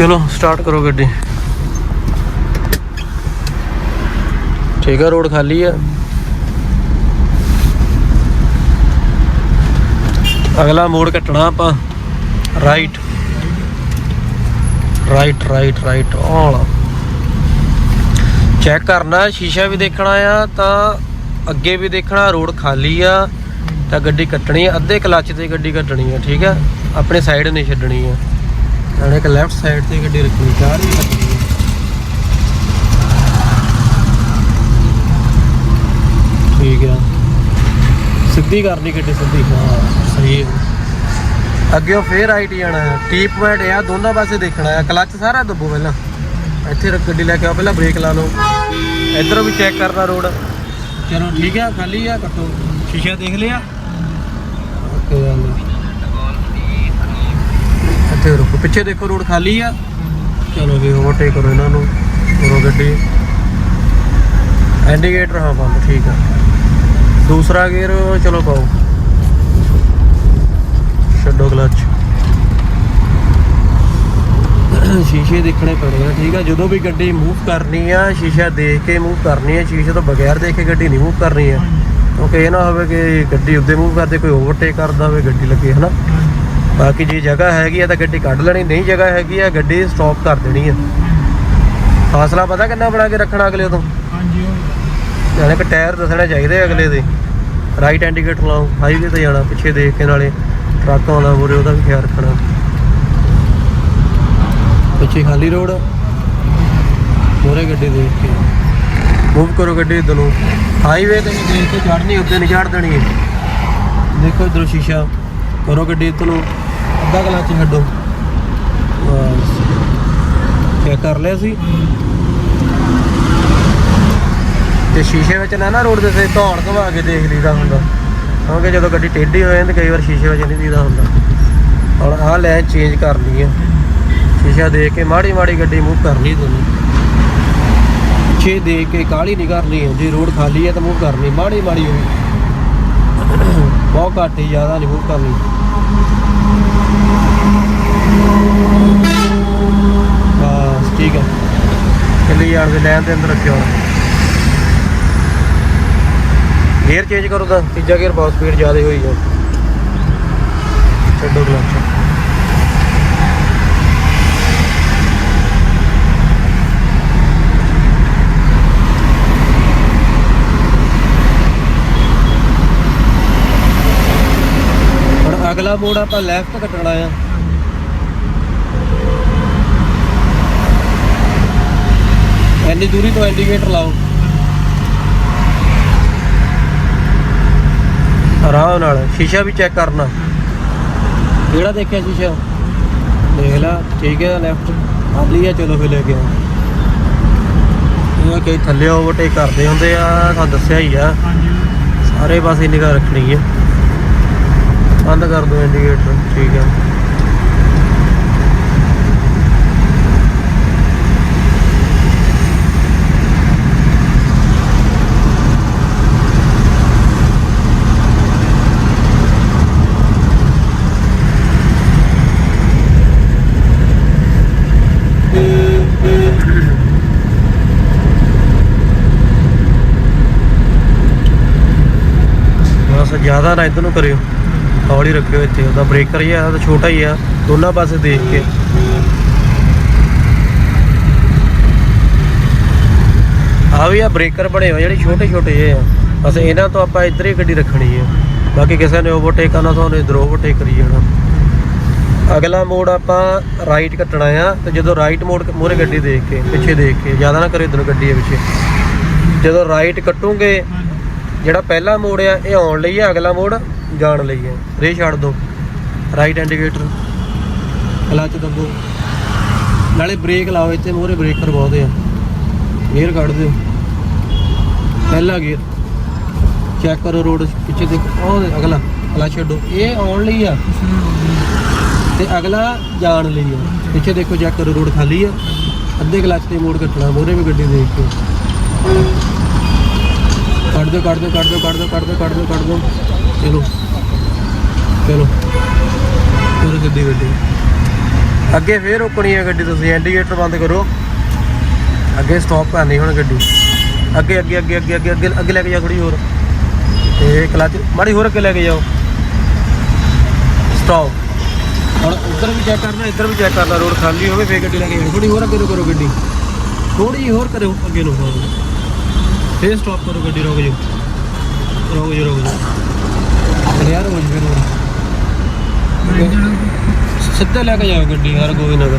ਚਲੋ ਸਟਾਰਟ ਕਰੋ ਗੱਡੀ। ਠੀਕ ਆ ਰੋਡ ਖਾਲੀ ਆ। ਅਗਲਾ ਮੋੜ ਕੱਟਣਾ ਆਪਾਂ। Right right right right all check ਕਰਨਾ, ਸ਼ੀਸ਼ਾ ਵੀ ਦੇਖਣਾ ਆ, ਤਾਂ ਅੱਗੇ ਵੀ ਦੇਖਣਾ ਰੋਡ ਖਾਲੀ ਆ, ਤਾਂ ਗੱਡੀ ਕੱਟਣੀ ਆ। ਅੱਧੇ ਕਲੱਚ ਤੇ ਗੱਡੀ ਕੱਟਣੀ ਆ, ਠੀਕ ਆ? ਆਪਣੇ ਸਾਈਡ ਨਹੀਂ ਛੱਡਣੀ ਆ। ਨਾਲੇ ਇੱਕ ਲੈਫਟ ਸਾਈਡ ਤੇ ਗੱਡੀ ਰੱਖਣੀ ਵੀ ਕੱਟਣੀ ਆ ਠੀਕ ਆ। ਸਿੱਧੀ ਕਰਨੀ ਗੱਡੀ ਸਿੱਧੀ। ਹਾਂ ਸਹੀ ਹੈ ਅੱਗੇ ਫੇਰ ਰਾਈਟ ਜਾਣਾ ਹੈ ਟੀ ਪੁਆਇੰਟ ਆ ਦੋਨਾਂ ਪਾਸੇ ਦੇਖਣਾ ਹੈ ਕਲੱਚ ਸਾਰਾ ਦੱਬੋ ਪਹਿਲਾਂ। ਇੱਥੇ ਰੱਖ ਗੱਡੀ ਲੈ ਕੇ ਆਓ ਪਹਿਲਾਂ ਬ੍ਰੇਕ ਲਾ ਲਓ। ਇਧਰੋਂ ਵੀ ਚੈੱਕ ਕਰਨਾ ਰੋਡ ਚਲੋ ਠੀਕ ਆ ਖਾਲੀ ਆ ਕੱਟੋ ਸ਼ੀਸ਼ਾ ਦੇਖ ਲਿਆ। ਓਕੇ ਇੱਥੇ ਰੁਕੋ। ਪਿੱਛੇ ਦੇਖੋ ਰੋਡ ਖਾਲੀ ਆ। ਚਲੋ ਵੀ ਓਵਰਟੇਕ ਕਰੋ ਇਹਨਾਂ ਨੂੰ। ਕਰੋ ਗੱਡੀ। ਇੰਡੀਕੇਟਰ ਹਾਂ ਬੰਦ, ਠੀਕ ਆ। ਦੂਸਰਾ ਗੇਅਰ ਚਲੋ ਪਾਓ। ਛੱਡੋ ਕਲਚ ਸ਼ੀਸ਼ੇ ਦੇਖਣੇ ਪੈਣੇ ਆ, ਠੀਕ ਆ। ਜਦੋਂ ਵੀ ਗੱਡੀ ਮੂਵ ਕਰਨੀ ਆ, ਸ਼ੀਸ਼ਾ ਦੇਖ ਕੇ ਮੂਵ ਕਰਨੀ ਆ। ਸ਼ੀਸ਼ੇ ਤੋਂ ਬਗੈਰ ਦੇਖ ਕੇ ਗੱਡੀ ਨਹੀਂ ਮੂਵ ਕਰਨੀ ਆ। ਕਿਉਂਕਿ ਇਹ ਨਾ ਹੋਵੇ ਕਿ ਗੱਡੀ ਉੱਤੇ ਮੂਵ ਕਰਦੇ, ਕੋਈ ਓਵਰਟੇਕ ਕਰਦਾ ਹੋਵੇ, ਗੱਡੀ ਲੱਗੇ, ਹਨਾ? ਬਾਕੀ ਜੇ ਜਗ੍ਹਾ ਹੈਗੀ ਆ ਤਾਂ ਗੱਡੀ ਕੱਢ ਲੈਣੀ ਨਹੀਂ ਜਗ੍ਹਾ ਹੈਗੀ ਆ ਗੱਡੀ ਸਟਾਪ ਕਰ ਦੇਣੀ ਆ। ਫਾਸਲਾ ਪਤਾ ਕਿੰਨਾ ਬਣਾ ਕੇ ਰੱਖਣਾ ਅਗਲੇ ਤੋਂ? ਹਾਂਜੀ ਉਹ ਯਾਨੀ ਕਿ ਟਾਇਰ ਦੱਸਣੇ ਚਾਹੀਦੇ ਅਗਲੇ ਦੇ। ਰਾਈਟ ਇੰਡੀਕੇਟਰ ਲਾਓ ਹਾਈਵੇ ਤੇ ਜਾਣਾ ਪਿੱਛੇ ਦੇਖ ਕੇ ਨਾਲੇ ਟਰੱਕ ਆਉਂਦਾ ਮੂਹਰੇ ਉਹਦਾ ਵੀ ਖਿਆਲ ਰੱਖਣਾ। ਪਿੱਛੇ ਖਾਲੀ ਰੋਡ ਮੂਹਰੇ ਗੱਡੀ ਦੇਖ ਕੇ। ਮੂਵ ਕਰੋ ਗੱਡੀ ਇੱਧਰ। ਨੂੰ ਹਾਈਵੇ ਤੇ ਦੇਖ ਕੇ ਚੜਨੀ ਉੱਤੇ ਨਹੀਂ ਚੜ ਦੇਣੀ। ਦੇਖੋ ਇਧਰੋਂ ਸ਼ੀਸ਼ਾ। ਕਰੋ ਗੱਡੀ ਇੱਧਰ ਅੱਧਾ ਕਲਾਚ ਛੱਡੋ। ਚੈੱਕ ਕਰ ਲਿਆ ਸੀ। ਤੇ ਸ਼ੀਸ਼ੇ ਵਿੱਚ ਨਾ ਨਾ ਰੋਡ ਦੇ ਸੇ ਧੌਣ ਘਵਾ ਕੇ ਦੇਖ ਲਈਦਾ ਹੁੰਦਾ। ਕਿਉਂਕਿ ਜਦੋਂ ਗੱਡੀ ਟੇਢੀ ਹੋ ਜਾਂਦੀ, ਕਈ ਵਾਰ ਸ਼ੀਸ਼ੇ ਵਿੱਚ ਨਹੀਂ ਦੀਦਾ ਹੁੰਦਾ। ਹੁਣ ਆਹ ਲੈ ਚੇਂਜ ਕਰਨੀ ਹੈ ਸ਼ੀਸ਼ਾ ਦੇਖ ਕੇ ਮਾੜੀ ਮਾੜੀ ਗੱਡੀ ਮੂਵ ਕਰਨੀ ਤੁਹਾਨੂੰ ਪਿੱਛੇ ਦੇਖ ਕੇ ਕਾਹਲੀ ਨਹੀਂ ਕਰਨੀ ਜੇ ਰੋਡ ਖਾਲੀ ਹੈ ਤਾਂ ਮੂਵ ਕਰਨੀ ਮਾੜੀ ਮਾੜੀ ਹੋਈ। ਬਹੁਤ ਘੱਟ ਹੀ, ਜ਼ਿਆਦਾ ਜ਼ਰੂਰ ਮੂਵ ਕਰਨੀ ਬਸ ਠੀਕ ਹੈ। ਚੱਲੀ ਯਾਰ ਦੇ ਲਾਈਨ ਦੇ ਅੰਦਰ ਰੱਖਿਓ ਗੇਅਰ ਚੇਂਜ ਕਰੋ ਤਾਂ। ਤੀਜਾ ਗੇਅਰ ਬਹੁਤ ਸਪੀਡ ਜ਼ਿਆਦਾ ਹੋਈ ਜਾ ਛੱਡੋ ਕਲਚ ਹੁਣ ਅਗਲਾ ਆਪਾਂ ਲੈਫਟ ਕੱਟਣਾ ਆ। ਇੰਨੀ ਦੂਰੀ ਤੋਂ ਇੰਡੀਕੇਟਰ ਲਾਓ। ਆਰਾਮ ਨਾਲ, ਸ਼ੀਸ਼ਾ ਵੀ ਚੈੱਕ ਕਰਨਾ। ਕਿਹੜਾ ਦੇਖਿਆ ਸ਼ੀਸ਼ਾ? ਦੇਖ ਲੈ, ਠੀਕ ਹੈ ਲੈਫਟ ਖਾਲੀ ਆ, ਚਲੋ ਫਿਰ ਲੈ ਕੇ ਆਓ। ਇਹ ਕਈ ਥੱਲੇ ਓਵਰਟੇਕ ਕਰਦੇ ਹੁੰਦੇ ਆ, ਤੁਹਾਨੂੰ ਦੱਸਿਆ ਹੀ ਆ। ਹਾਂਜੀ ਸਾਰੇ ਪਾਸੇ ਨਿਗਾਹ ਰੱਖਣੀ ਹੈ ਬੰਦ ਕਰ ਦਿਓ ਇੰਡੀਕੇਟਰ ਠੀਕ ਹੈ। ਬਸ ਜ਼ਿਆਦਾ ਨਾ ਇਧਰ ਨੂੰ ਕਰਿਓ। ਹੌਲੀ ਰੱਖਿਓ ਇੱਥੇ, ਉਹਦਾ ਬ੍ਰੇਕਰ ਹੀ ਆ ਤਾਂ ਛੋਟਾ ਹੀ ਆ, ਦੋਨਾਂ ਪਾਸੇ ਦੇਖ ਕੇ। ਆ ਵੀ ਆ ਬ੍ਰੇਕਰ ਬਣੇ ਹੋਏ, ਜਿਹੜੇ ਛੋਟੇ ਛੋਟੇ ਜਿਹੇ ਆ। ਬਸ ਇਹਨਾਂ ਤੋਂ ਆਪਾਂ ਇੱਧਰ ਹੀ ਗੱਡੀ ਰੱਖਣੀ ਹੈ ਬਾਕੀ ਕਿਸੇ ਨੇ ਓਵਰਟੇਕ ਕਰਨਾ, ਤਾਂ ਉਹਨੇ ਇਧਰ ਓਵਰਟੇਕ ਕਰੀ ਜਾਣਾ। ਅਗਲਾ ਮੋੜ ਆਪਾਂ ਰਾਈਟ ਕੱਟਣਾ ਆ, ਤੇ ਜਦੋਂ ਰਾਈਟ ਮੋੜ ਮੂਹਰੇ ਗੱਡੀ ਦੇਖ ਕੇ, ਪਿੱਛੇ ਦੇਖ ਕੇ, ਜ਼ਿਆਦਾ ਨਾ ਕਰੇ ਇਧਰ ਗੱਡੀ ਆ ਪਿੱਛੇ। ਜਦੋਂ ਰਾਈਟ ਕੱਟੂਗੇ, ਜਿਹੜਾ ਪਹਿਲਾ ਮੋੜ ਆ, ਇਹ ਆਉਣ ਲਈ ਆ ਅਗਲਾ ਮੋੜ ਜਾਣ ਲਈ ਹੈ। ਰੇ ਛੱਡ ਦੋ। ਰਾਈਟ ਇੰਡੀਕੇਟਰ ਕਲਚ ਦੱਬੋ। ਨਾਲੇ ਬ੍ਰੇਕ ਲਾਓ ਇੱਥੇ ਮੋਰੇ ਬ੍ਰੇਕਰ ਬਹੁਤ ਆ। ਗੇਅਰ ਕੱਢ ਦਿਓ। ਪਹਿਲਾ ਗੇਅਰ ਚੈੱਕ ਕਰੋ ਰੋਡ ਪਿੱਛੇ ਦੇਖੋ ਉਹ ਦੇਖ, ਅਗਲਾ। ਕਲਚ ਛੱਡੋ। ਇਹ ਆਉਣ ਲਈ ਆ। ਤੇ ਅਗਲਾ ਜਾਣ ਲਈ ਆ। ਪਿੱਛੇ ਦੇਖੋ ਚੈੱਕ ਕਰੋ ਰੋਡ ਖਾਲੀ ਆ। ਅੱਧੇ ਕਲਚ ਤੇ ਮੋੜ ਕੱਟਣਾ ਮੋਰੇ ਵੀ ਗੱਡੀ ਦੇਖ ਕੇ। ਕੱਢ ਦਿਓ ਕੱਢ ਦਿਓ ਕੱਢ ਦਿਓ ਕੱਢ ਦਿਓ ਕੱਢ ਦਿਓ ਕੱਢ ਦਿਓ ਕੱਢ ਦਿਓ। ਚਲੋ। ਚਲੋ ਪੂਰੀ ਗੱਡੀ ਗੱਡੀ ਅੱਗੇ ਫੇਰ ਰੋਕਣੀ ਹੈ ਗੱਡੀ ਤੁਸੀਂ, ਇੰਡੀਕੇਟਰ ਬੰਦ ਕਰੋ। ਅੱਗੇ ਸਟਾਪ ਕਰਨੀ ਹੁਣ ਗੱਡੀ। ਅੱਗੇ ਅੱਗੇ ਅੱਗੇ ਅੱਗੇ ਅੱਗੇ ਅੱਗੇ ਅੱਗੇ ਲੈ ਕੇ ਜਾ ਥੋੜੀ ਹੋਰ। ਤੇ ਕਲਚ, ਮਾੜੀ ਹੋਰ ਅੱਗੇ ਲੈ ਕੇ ਜਾਓ। ਸਟਾਪ ਹੁਣ ਉੱਧਰ ਵੀ ਚੈੱਕ ਕਰਨਾ, ਇੱਧਰ ਵੀ ਚੈੱਕ ਕਰਨਾ, ਰੋਡ ਖਾਲੀ ਹੋਵੇ, ਫੇਰ ਗੱਡੀ ਲੈ ਕੇ ਜਾਓ। ਥੋੜੀ ਹੋਰ ਅੱਗੇ ਨੂੰ ਕਰੋ ਗੱਡੀ ਥੋੜੀ ਹੋਰ ਕਰੋ ਅੱਗੇ ਨੂੰ। ਹੋਰ ਫੇਰ ਸਟਾਪ ਕਰੋ ਗੱਡੀ, ਰੁਕ ਜਾਓ। ਰੁਕ ਜਾਓ, ਰੋਕ ਜਾਓ। ਯਾਰ ਹੋ ਜਵੇ ਸਿੱਧਾ ਲੈ ਕੇ ਜਾਓ ਗੱਡੀ ਯਾਰ ਗੋਬਿੰਦ ਨਗਰ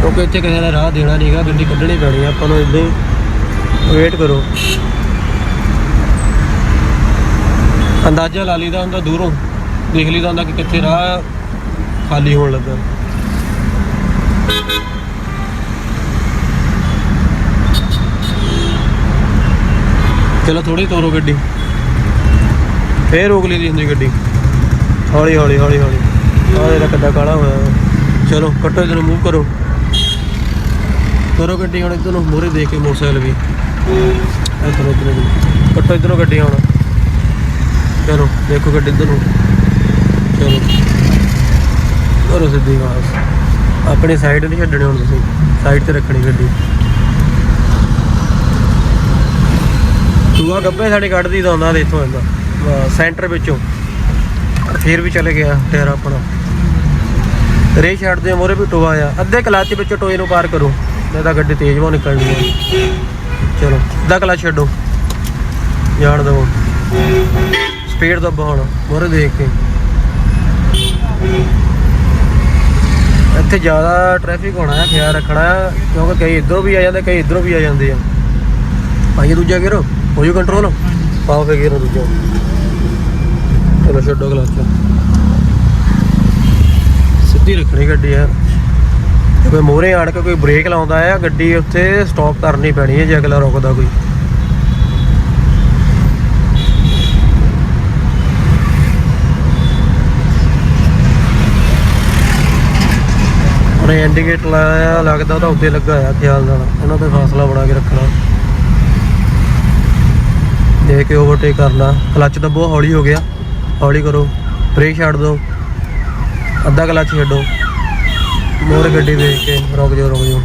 ਕਿਉਂਕਿ ਇੱਥੇ ਕਿਸੇ ਦਾ ਰਾਹ ਦੇਣਾ ਨਹੀਂਗਾ ਗੱਡੀ ਕੱਢਣੀ ਪੈਣੀ ਆਪਾਂ ਨੂੰ ਇਦਾਂ ਹੀ ਵੇਟ ਕਰੋ। ਅੰਦਾਜ਼ਾ ਲਾ ਲਈਦਾ ਹੁੰਦਾ ਦੂਰੋਂ ਦੇਖ ਲਈਦਾ ਹੁੰਦਾ ਕਿ ਕਿੱਥੇ ਰਾਹ ਖਾਲੀ ਹੋਣ ਲੱਗਾ। ਚਲੋ ਥੋੜੀ ਤੋਰੋ ਗੱਡੀ। ਫੇਰ ਰੋਕ ਲਈ ਦੀ ਹੁੰਦੀ ਗੱਡੀ। ਹੌਲੀ ਹੌਲੀ ਹੌਲੀ ਹੌਲੀ। ਆਹ ਇਹਦਾ ਕੱਦਾ ਕਾਲਾ ਹੋਇਆ। ਵਾ। ਚਲੋ, ਕੱਟੋ ਇਧਰ ਮੂਵ ਕਰੋ। ਕਰੋ ਗੱਡੀ ਹੁਣ ਇਧਰ ਨੂੰ, ਮੂਹਰੇ ਦੇਖ ਕੇ ਮੋਟਰਸਾਈਕਲ ਵੀ। ਇਧਰ ਇਧਰ ਕੱਟੋ ਇਧਰੋਂ ਗੱਡੀ ਹੁਣ। ਚਲੋ, ਦੇਖੋ ਗੱਡੀ ਇਧਰ ਨੂੰ। ਚਲੋ। ਕਰੋ ਸਿੱਧੀ ਬਾਸ ਆਪਣੀ ਸਾਈਡ ਨਹੀਂ ਛੱਡਣੀ ਹੁਣ ਤੁਸੀਂ। ਸਾਈਡ ਤੇ ਰੱਖਣੀ ਗੱਡੀ। ਦੂਆ ਗੱਬੇ ਸਾਡੇ ਕੱਢਦੀ ਤਾਂ ਉਹਨਾਂ ਦੇ ਇੱਥੋਂ ਆਉਂਦਾ। ਸੈਂਟਰ ਵਿੱਚੋਂ। ਫਿਰ ਵੀ ਚਲੇ ਗਿਆ ਟਾਇਰ ਆਪਣਾ। ਰੇ ਛੱਡਦੇ ਮੋਰੇ ਵੀ ਟੋਆ ਆ। ਅੱਧੇ ਕਲੱਚ ਵਿੱਚ ਟੋਏ ਨੂੰ ਪਾਰ ਕਰੋ, ਨਹੀਂ ਤਾਂ ਗੱਡੀ ਤੇਜ਼ ਬਹੁਤ ਨਿਕਲਣੀ ਹੈ ਚਲੋ, ਅੱਧਾ ਕਲੱਚ ਛੱਡੋ। ਜਾਣ ਦਿਓ। ਸਪੀਡ ਦੱਬੋ ਹੁਣ ਮੋਰੇ ਦੇਖ ਕੇ। ਇੱਥੇ ਜ਼ਿਆਦਾ ਟ੍ਰੈਫਿਕ ਹੋਣਾ ਹੈ, ਖਿਆਲ ਰੱਖਣਾ ਕਿਉਂਕਿ ਕਈ ਇੱਧਰੋਂ ਵੀ ਆ ਜਾਂਦੇ, ਕਈ ਇੱਧਰੋਂ ਵੀ ਆ ਜਾਂਦੇ ਆ। ਭਾਈ ਦੂਜਾ ਗੇਰੋ ਹੋ ਜੂ ਕੰਟਰੋਲ ਪਾਓ ਫੇ ਗੇਰੋ ਦੂਜਾ। ਚਲੋ ਛੱਡੋ ਕਲੱਚ ਸਿੱਧੀ ਰੱਖਣੀ ਗੱਡੀ ਯਾਰ ਕੋਈ ਮੋਰੇ ਆਣ ਕੇ ਕੋਈ ਬ੍ਰੇਕ ਲਾਉਂਦਾ ਆ, ਗੱਡੀ ਉੱਥੇ ਸਟਾਪ ਕਰਨੀ ਪੈਣੀ ਹੈ ਜੇ ਅਗਲਾ ਰੁਕਦਾ ਕੋਈ। ਉਹਨੇ ਇੰਡੀਕੇਟਰ ਲਾਇਆ, ਲੱਗਦਾ ਉਹਦਾ ਉੱਤੇ ਲੱਗਾ ਆ ਖਿਆਲ ਨਾਲ। ਉਹਨਾਂ ਤੇ ਫਾਸਲਾ ਬਣਾ ਕੇ ਰੱਖਣਾ। ਦੇਖ ਕੇ ਓਵਰਟੇਕ ਕਰਨਾ। ਕਲੱਚ ਤਾਂ ਬਹੁਤ ਹੌਲੀ ਹੋ ਗਿਆ। ਹੌਲੀ ਕਰੋ ਬ੍ਰੇਕ ਛੱਡ ਦਿਓ ਅੱਧਾ ਕਲੱਚ ਛੱਡੋ, ਮੋਰ ਗੱਡੀ ਦੇਖ ਕੇ ਰੁਕ ਜਾਓ ਰੁਕ ਜਾਓ।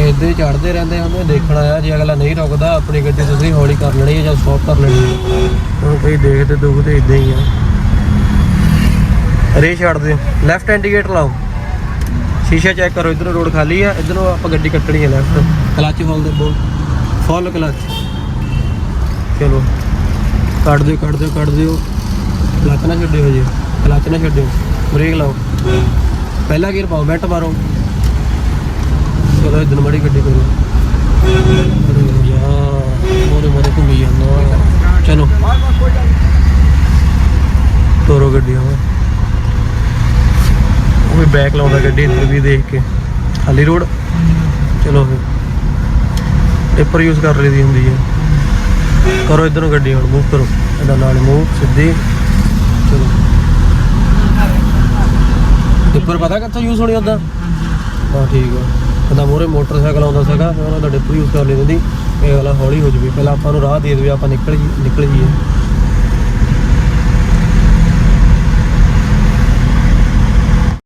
ਇੱਦਾਂ ਹੀ ਚੜਦੇ ਰਹਿੰਦੇ ਹੁੰਦੇ ਦੇਖਣਾ ਆ, ਜੇ ਅਗਲਾ ਨਹੀਂ ਰੁਕਦਾ, ਆਪਣੀ ਗੱਡੀ ਤੁਸੀਂ ਹੌਲੀ ਕਰ ਲੈਣੀ ਹੈ ਜਾਂ ਸਟਾਪ ਕਰ ਲੈਣੀ ਹੈ ਹੁਣ ਕਈ ਦੇਖਦੇ ਦੁਖਦੇ ਇਦਾਂ ਹੀ ਆ। ਰੇ ਛੱਡ ਦਿਓ ਲੈਫਟ ਇੰਡੀਕੇਟਰ ਲਾਓ। ਸ਼ੀਸ਼ਾ ਚੈੱਕ ਕਰੋ, ਇਧਰੋਂ ਰੋਡ ਖਾਲੀ ਆ, ਇਧਰੋਂ ਆਪਾਂ ਗੱਡੀ ਕੱਟਣੀ ਹੈ ਲੈਫਟ ਕਲਚ ਫੋਲ ਦੇ ਬੋਲ ਫੁੱਲ ਕਲਚ ਚਲੋ। ਕੱਢ ਦਿਓ ਕੱਢ ਦਿਓ ਕੱਢ ਦਿਓ। ਕਲੱਚ ਨਾ ਛੱਡਿਓ ਜੀ ਕਲੱਚ ਨਾ ਛੱਡਿਓ। ਬ੍ਰੇਕ ਲਾਓ। ਪਹਿਲਾ ਗੇਅਰ ਪਾਓ, ਬੈਟ ਮਾਰੋ। ਚਲੋ, ਇਧਰ ਮੜੀ ਗੱਡੀ ਕਰੋ। ਅਰੇ ਯਾਰ ਮੋਰੇ ਮੋਰੇ ਘੁੰਮੀ ਜਾਂਦਾ। ਚਲੋ। ਤੋਰੋ ਗੱਡੀ ਹੁਣ। ਉਹ ਵੀ ਬੈਕ ਲਾਉਂਦਾ ਗੱਡੀ ਇੱਧਰ ਵੀ ਦੇਖ ਕੇ। ਖਾਲੀ ਰੋਡ। ਚਲੋ ਫਿਰ। ਟਿੱਪਰ ਯੂਜ਼ ਕਰ ਲਈ ਦੀ ਹੁੰਦੀ ਹੈ। ਕਰੋ ਇਧਰੋਂ ਗੱਡੀ ਹੁਣ ਮੂਵ ਕਰੋ। ਇਹਦਾ ਨਾਲ ਮੂਵ ਸਿੱਧੀ। ਚਲੋ। ਟਿੱਪਰ ਪਤਾ ਕਿੱਥੋਂ ਯੂਜ਼ ਹੋਣੀ ਉਦਾਂ ਹਾਂ, ਠੀਕ ਆ। ਕਹਿੰਦਾ ਮੋਰੇ ਮੋਟਰਸਾਈਕਲ ਆਉਂਦਾ ਸੀਗਾ ਫਿਰ ਉਹਨਾਂ ਦਾ ਡਿੱਪਰ ਯੂਜ਼ ਕਰ ਲਈ ਦਿੰਦੀ ਇਹ ਵਾਲਾ ਹੌਲੀ ਹੋ ਜਵੇ ਪਹਿਲਾਂ ਆਪਾਂ ਨੂੰ ਰਾਹ ਦੇ ਦੇਵੇ ਆਪਾਂ ਨਿਕਲ ਜੀ ਨਿਕਲ ਜੀਏ